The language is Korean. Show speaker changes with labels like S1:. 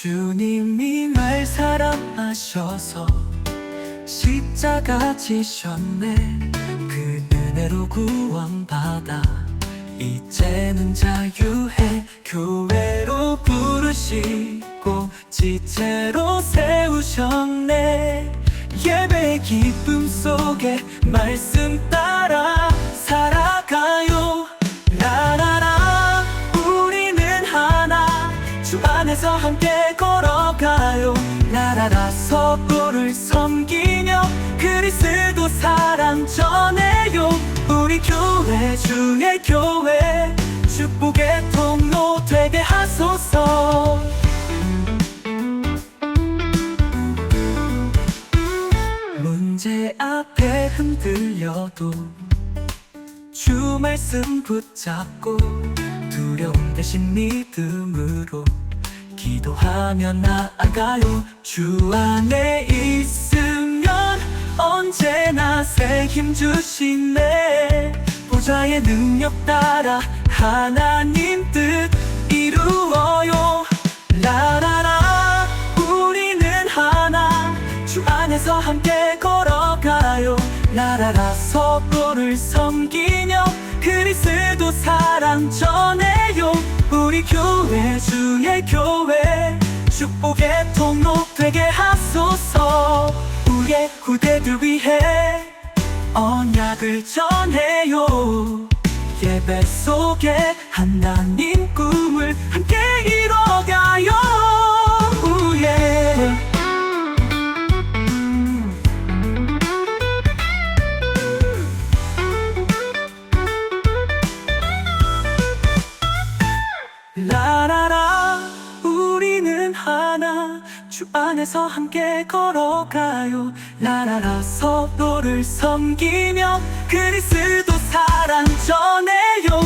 S1: 주님이 날 사랑하셔서 십자가 지셨네. 그 은혜로 구원받아 이제는 자유해 교회로 부르시고 지체로 세우셨네. 예배 기쁨 속에 말씀 따라 안에서 함께 걸어가요. 라라라 서로를 섬기며 그리스도 사랑 전해요. 우리 교회 주의 교회 축복의 통로 되게 하소서. 문제 앞에 흔들려도 주 말씀 붙잡고 두려움 대신 믿음으로 기도하며 나아가요. 주 안에 있으면 언제나 새 힘 주시네. 보좌의 능력 따라 하나님 뜻 이루어요. 라라라 우리는 하나 주 안에서 함께 걸어가요. 라라라 서로를 섬기며 그리스도 사랑 전해요 우리 교회 주의 교회 축복의 통로 되게 하소서. 우리의 후대들 위해 언약을 전해요. 예배 속에 하나님 꿈을 안에서 함께 걸어가요. 라라라 서로를 섬기며 그리스도 사랑 전해요